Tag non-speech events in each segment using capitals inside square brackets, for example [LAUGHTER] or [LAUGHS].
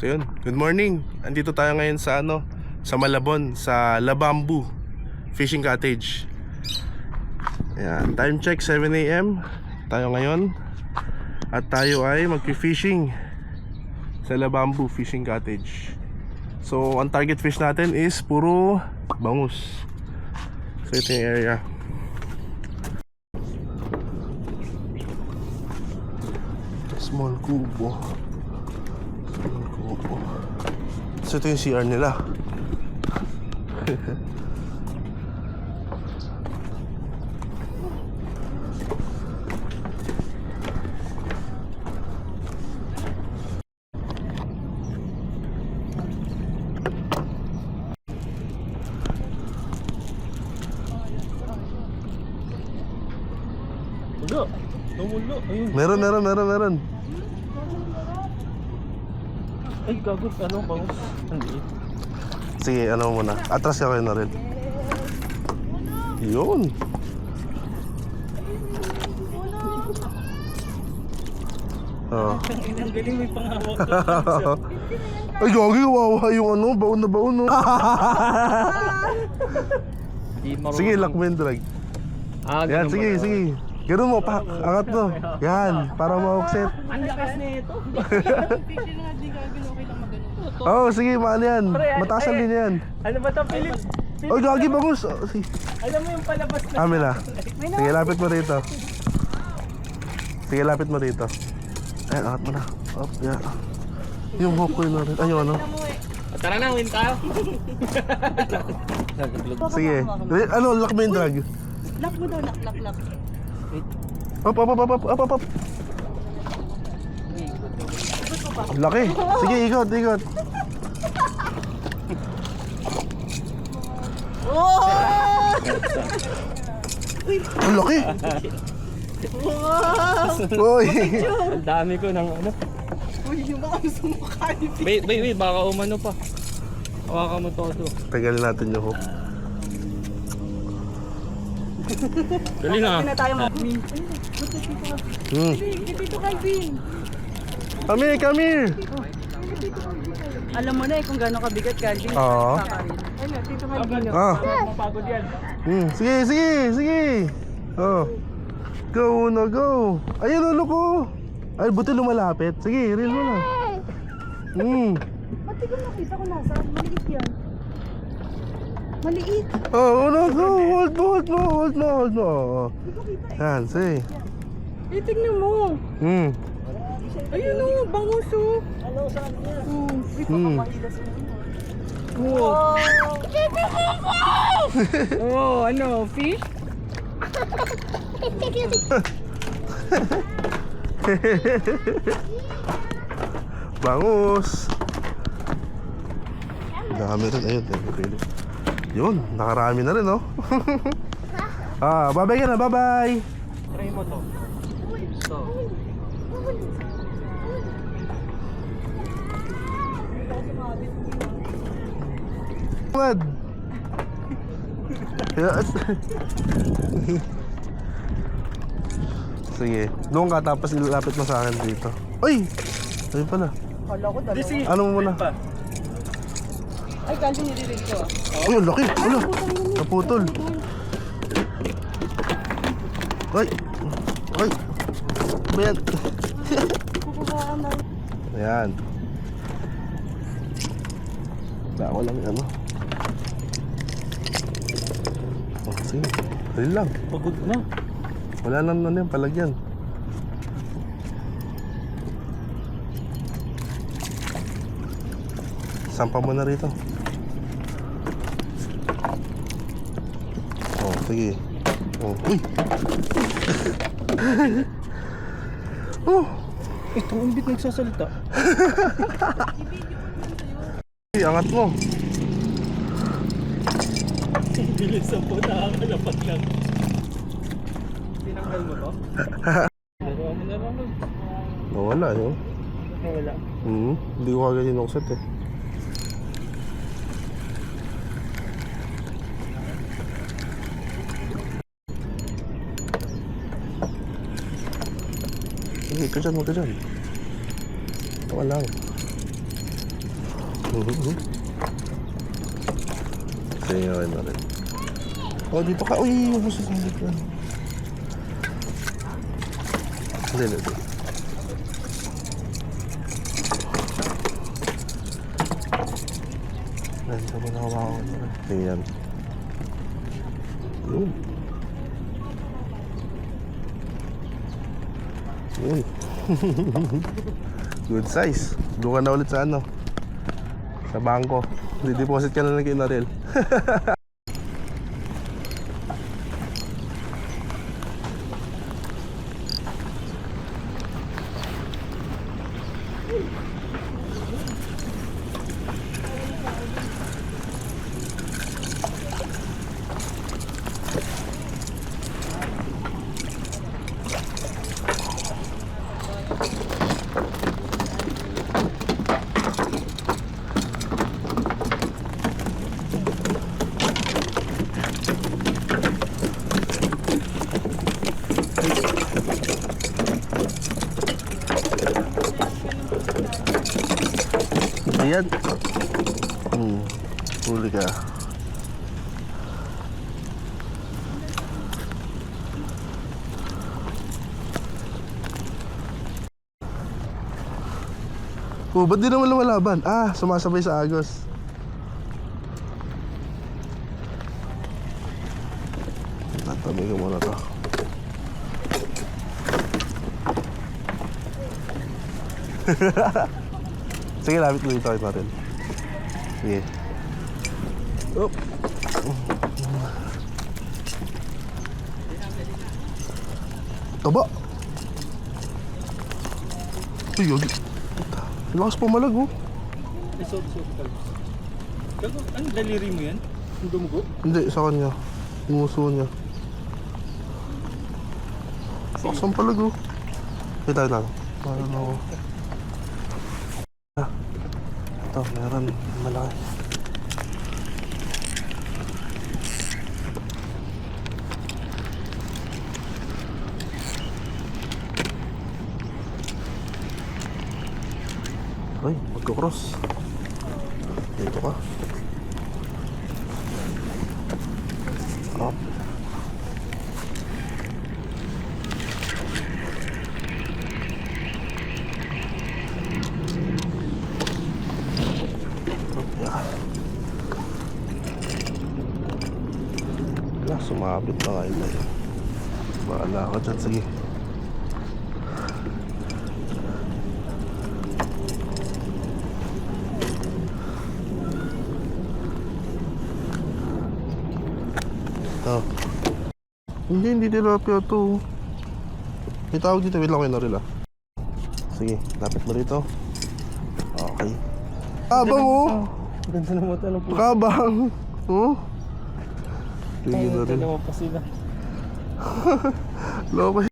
So yun, good morning. Andito tayo ngayon sa ano, sa Malabon, sa Labambu Fishing Cottage. Ayan, time check 7 a.m. Tayo ngayon. At tayo ay magpi-fishing sa Labambu Fishing Cottage. So, ang target fish natin is puro bangus. So, ito yung area. Small kubo. So, ito yung CR nila. Ulo. Tumulo. Ayun. Meron, meron, meron, meron. Ay, gago. Ano bang? Hindi. Sige, ano muna. Atras ka kayo na rin. Yun. Oh. Ang galing may panghawak. [LAUGHS] Ay, gagi, wawa yung ano, baon na baon, no? Di marunong. sige, lock mo yung drag. Ah, Yan, ganun sige, ba? sige. Ganun mo, pa, angat mo. Yan, para ma-offset. Ang lakas na ito. Picture nga, di gagawin okay lang [LAUGHS] magano. Oo, oh, sige, maano yan. Mataasan ay- din yan. Ano ba ito, Philip? Ay, gagi, bangus. Oh, sige. Alam mo yung palabas na. Amin na. Sige, lapit mo rito. Sige, lapit mo rito. Ayan, angat mo na. Up, yeah. Yung hook ko yun na rin. Ay, yung ano. Tara na, win tayo. Sige. Ano, lock mo yung drag. Lock mo daw, lock, lock, lock. Up, up, up, up, up, up, up, up. Laki. Sige, ikot, ikot. Ang laki. Uy. Ang dami ko ng ano. Uy, yung mga gusto mo. Wait, wait, wait. Baka umano pa. Hawakan mo to ito. Tagalin natin yung hook. Dali na. na tayo mag Hmm. Dito Calvin. Come here, come here. Alam mo na eh kung gaano kabigat Calvin. Oo. Ayun, Tito Calvin. Ah. Mapagod yan. Hmm. Sige, sige, sige. Oh. Go na, go. Ayun, ulo ko. Ay, buti lumalapit. Sige, reel mo na. Hmm. Pati ko nakita ko nasa. Maliit yan. Maliit. Oh, no, go. Hold mo, hold mo, hold mo, hold mo. Oh. Yan, sige. Eh, tignan mo. Hmm. Ayun o, bangus o. Ano saan yan? Hmm. Oo. Oh, ano, fish? [LAUGHS] Bangus. Dami rin. Ayun, ayun. Yun, nakarami na rin, oh. [LAUGHS] ah, bye-bye ka na, bye-bye. Try mo to. Ito. Mad. Yes. Sige, doon ka tapos ilalapit mo sa akin dito. Uy! Ayun pala. Kala ko dalawa. Ano mo muna? Pa. Ay, Calvin, nililig ko. Uy, ang laki! Ano? Naputol. Ay! Ay! Ba yan? Kukuhaan na. Ayan. Wala ko lang yung ano. Oh, sige. Dali lang. Pagod na. Wala nang ano yung palagyan. Sampa mo na rito. Sige. Oh, uy! [LAUGHS] oh! Ito, ang bit nagsasalita. Uy, angat mo. Bilisan po, nakakalapat lang. Tinanggal mo to? Nawala yun. Wala. Hmm, hindi ko kagad sinukset eh. Sige, dyan, huwag ka dyan. Tawa lang. Mhm. Sige, okay na rin. Oh, dito ka. Uy, gusto sa ka. Hindi, hindi. Ayan, sa mga hawakan na. Tingnan. Yun. Yun. Good size. Doon ka na ulit sa ano? Sa bangko. Dideposit ka na ng kinaril. [LAUGHS] Ayan. Hmm. Huli ka. Oh, ba't di naman lumalaban? Ah, sumasabay sa agos. Tatabi ko muna to. [LAUGHS] Sige, lapit mo dito Maril. Sige. Op. Taba. Uy, yun. Lakas pumalag, oh. Ay, sorry, sorry. Kalbs. Kalbs, ano, daliri mo yan? Yung dumugo? Hindi, sa kanya. Yung uso niya. Lakas ang palag, oh. Kita lang. Parang ako. Ah. Ito, meron. Malaki. Ay, magkakross. Dito ka. Up. Yan. Wala, na nga yun. Bahala ka dyan, sige. Ito. Hindi, hindi tilapia to. May tawag dito, wait lang kayo na rin ah. Sige, lapit mo rito. Okay. Kabang oh! Ganda naman ito. Ano po? Kabang! Oh? Ay, na rin. dalawa pa sila. Loko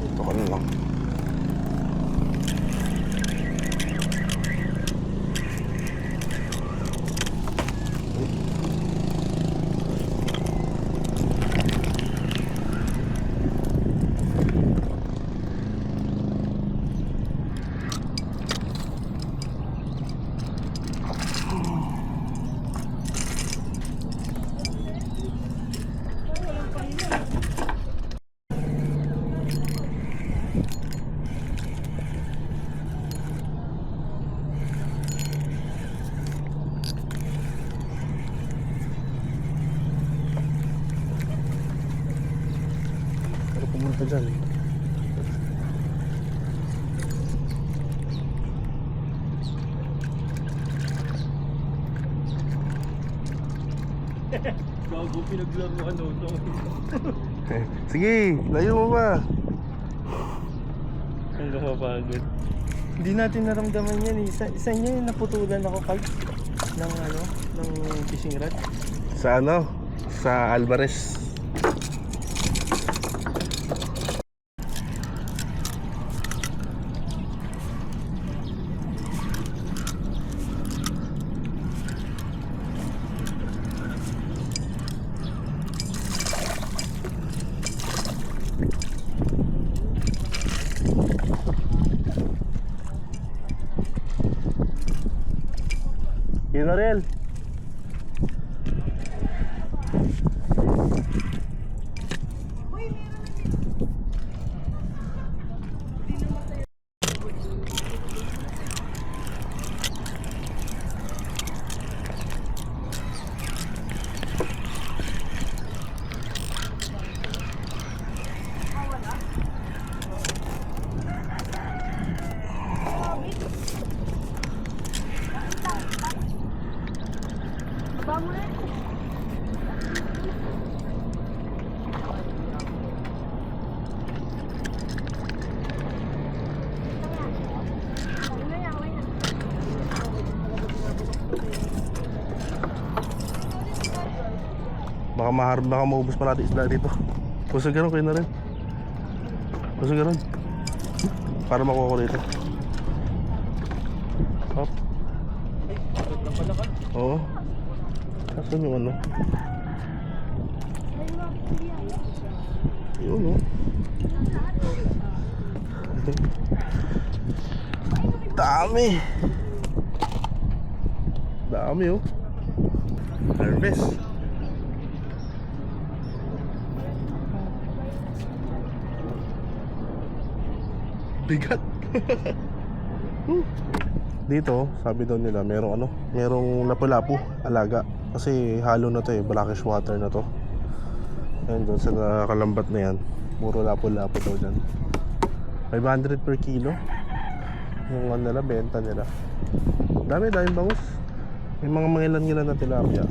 Ito ka na lang. Dyan. Bago pinaglaro ano ito. Sige, layo mo pa. Ang lumapagod. Hindi natin naramdaman yan eh. Sa, sa inyo yung naputulan ako kag ng ano, ng fishing rod. Sa ano? Sa Alvarez. Lorel. Baka mahar baka maubos pa natin isda dito. Kusog ganun kayo na rin. Kusog ganun. Para makuha ko dito. Hop. Oo. Saan yung ano? Yun oh. [LAUGHS] Dami. Dami oh. Harvest. Bigat. [LAUGHS] Dito, sabi daw nila, merong ano, merong lapu-lapu, alaga. Kasi halo na to eh, brackish water na to. Ayun doon sa kalambat na yan, puro lapu-lapu daw dyan. 500 per kilo. Yung ano nila, benta nila. Dami, dami bangus. May mga mangilan-ngilan na tilapia.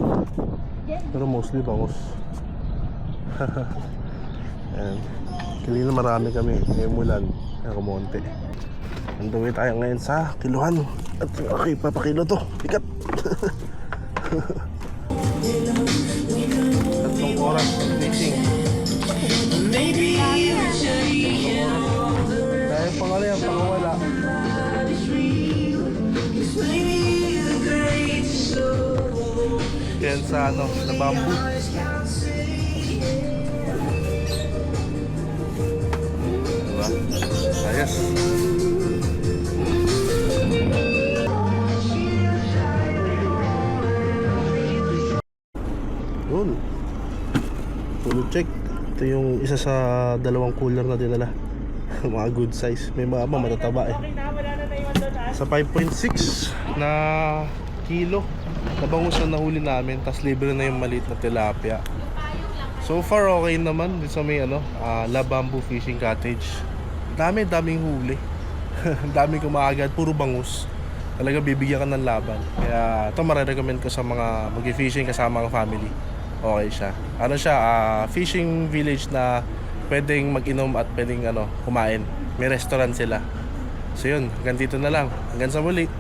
Pero mostly bangus. [LAUGHS] Ayan. Kanina marami kami. Ngayon mulan. Kaya kumonte. Anduwi tayo ngayon sa kiluhan. At okay, papakilo to. Bigat. [LAUGHS] Tatlong oras of fishing. Dahil pang ano yan, pangawala. Yan sa ano, na bamboo. Diba? Ayos. Yun. Full check. Ito yung isa sa dalawang cooler na dinala. [LAUGHS] mga good size. May mga ba matataba eh. Sa 5.6 na kilo na bangus na nahuli namin. Tapos libre na yung maliit na tilapia. So far okay naman dito sa may ano, ah, La Bamboo Fishing Cottage. Dami daming huli. [LAUGHS] Dami kumaagad, puro bangus. Talaga bibigyan ka ng laban. Kaya ito marirecommend ko sa mga mag-fishing kasama ang family. Okay siya. Ano siya, ah, fishing village na pwedeng mag-inom at pwedeng ano, kumain. May restaurant sila. So yun, hanggang dito na lang. Hanggang sa muli.